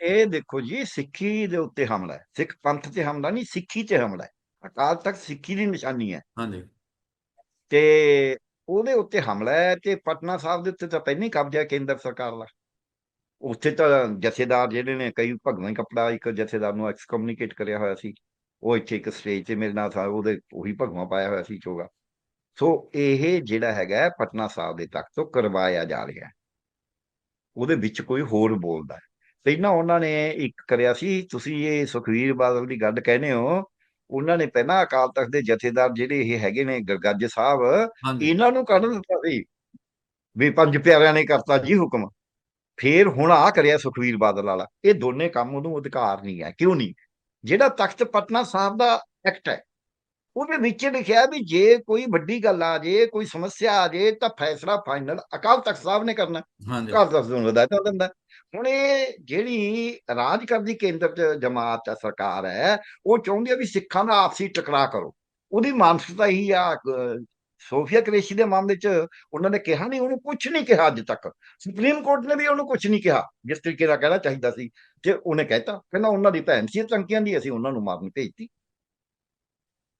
ਇਹ ਦੇਖੋ ਜੀ ਸਿੱਖੀ ਦੇ ਉੱਤੇ ਹਮਲਾ ਹੈ। ਸਿੱਖ ਪੰਥ ਤੇ ਹਮਲਾ ਨਹੀਂ ਸਿੱਖੀ ਤੇ ਹਮਲਾ ਹੈ। ਅਕਾਲ ਤਖਤ ਸਿੱਖੀ ਦੀ ਨਿਸ਼ਾਨੀ ਹੈ। ਹਾਂਜੀ। ਤੇ ਉਹਦੇ ਉੱਤੇ ਹਮਲਾ ਹੈ ਤੇ ਪਟਨਾ ਸਾਹਿਬ ਦੇ ਉੱਤੇ ਤਾਂ ਪਹਿਲਾਂ ਹੀ ਕਬਜ਼ਾ ਕੇਂਦਰ ਸਰਕਾਰ ਦਾ। ਉੱਥੇ ਤਾਂ ਜਥੇਦਾਰ ਜਿਹੜੇ ਨੇ ਕਈ ਭਗਵਾਂ ਕੱਪੜਾ ਇੱਕ ਜਥੇਦਾਰ ਨੂੰ ਐਕਸਕਮਿਊਨੀਕੇਟ ਕਰਿਆ ਹੋਇਆ ਸੀ। ਉਹ ਇੱਥੇ ਇੱਕ ਸਟੇਜ ਤੇ ਮੇਰੇ ਨਾਲ ਸੀ ਉਹਦੇ ਉਹੀ ਭਗਵਾਂ ਪਾਇਆ ਹੋਇਆ ਸੀ ਚੋਗਾ। ਸੋ ਇਹ ਜਿਹੜਾ ਹੈਗਾ ਪਟਨਾ ਸਾਹਿਬ ਦੇ ਤੱਕ ਤੋਂ ਕਰਵਾਇਆ ਜਾ ਰਿਹਾ ਉਹਦੇ ਵਿੱਚ ਕੋਈ ਹੋਰ ਬੋਲਦਾ ਹੈ। ਪਹਿਲਾਂ ਉਹਨਾਂ ਨੇ ਇੱਕ ਕਰਿਆ ਸੀ ਤੁਸੀਂ ਇਹ ਸੁਖਵੀਰ ਬਾਦਲ ਦੀ ਗੱਲ ਕਹਿੰਦੇ ਹੋ ਉਹਨਾਂ ਨੇ ਪਹਿਲਾਂ ਅਕਾਲ ਤਖਤ ਦੇ ਜਥੇਦਾਰ ਜਿਹੜੇ ਇਹ ਹੈਗੇ ਨੇ ਗਰਗੱਜ ਸਾਹਿਬ ਇਹਨਾਂ ਨੂੰ ਕੱਢ ਦਿੱਤਾ ਸੀ? ਵੀ ਪੰਜ ਪਿਆਰਿਆਂ ਨੇ ਕਰਤਾ ਜੀ ਹੁਕਮ। ਫੇਰ ਹੁਣ ਆ ਕਰਿਆ ਸੁਖਵੀਰ ਬਾਦਲ ਵਾਲਾ। ਇਹ ਦੋਨੇ ਕੰਮ ਉਹਨੂੰ ਅਧਿਕਾਰ ਨਹੀਂ ਹੈ। ਕਿਉਂ ਨਹੀਂ? ਜਿਹੜਾ ਤਖਤ ਪਟਨਾ ਸਾਹਿਬ ਦਾ ਐਕਟ ਹੈ ਉਹਦੇ ਵਿੱਚ ਲਿਖਿਆ ਵੀ ਜੇ ਕੋਈ ਵੱਡੀ ਗੱਲ ਆ ਜੇ ਕੋਈ ਸਮੱਸਿਆ ਆ ਜੇ ਤਾਂ ਫੈਸਲਾ ਫਾਈਨਲ ਅਕਾਲ ਤਖਤ ਸਾਹਿਬ ਨੇ ਕਰਨਾ। ਅਕਾਲ ਤਖਤ ਨੂੰ ਹਦਾਇਤਾਂ ਦਿੰਦਾ। ਹੁਣ ਇਹ ਜਿਹੜੀ ਰਾਜ ਕਰਦੀ ਕੇਂਦਰ ਚ ਜਮਾਤ ਹੈ ਸਰਕਾਰ ਹੈ ਉਹ ਚਾਹੁੰਦੀ ਹੈ ਵੀ ਸਿੱਖਾਂ ਦਾ ਆਪਸੀ ਟਕਰਾਅ ਕਰੋ। ਉਹਦੀ ਮਾਨਸਿਕਤਾ ਹੀ ਆ ਸੋਫੀਆ ਕ੍ਰੇਸ਼ੀ ਦੇ ਮਾਮਲੇ ਚ ਉਹਨਾਂ ਨੇ ਕਿਹਾ ਨਹੀਂ ਉਹਨੂੰ ਕੁਝ ਨਹੀਂ ਕਿਹਾ ਅੱਜ ਤੱਕ। ਸੁਪਰੀਮ ਕੋਰਟ ਨੇ ਵੀ ਉਹਨੂੰ ਕੁਝ ਨਹੀਂ ਕਿਹਾ ਜਿਸ ਤਰੀਕੇ ਦਾ ਕਹਿਣਾ ਚਾਹੀਦਾ ਸੀ। ਤੇ ਉਹਨੇ ਕਹਿਤਾ ਕਹਿੰਦਾ ਉਹਨਾਂ ਦੀ ਭੈਣ ਸੀ ਧਮਕੀਆਂ ਦੀ ਅਸੀਂ ਉਹਨਾਂ ਨੂੰ ਮਾਰਨ ਭੇਜਤੀ।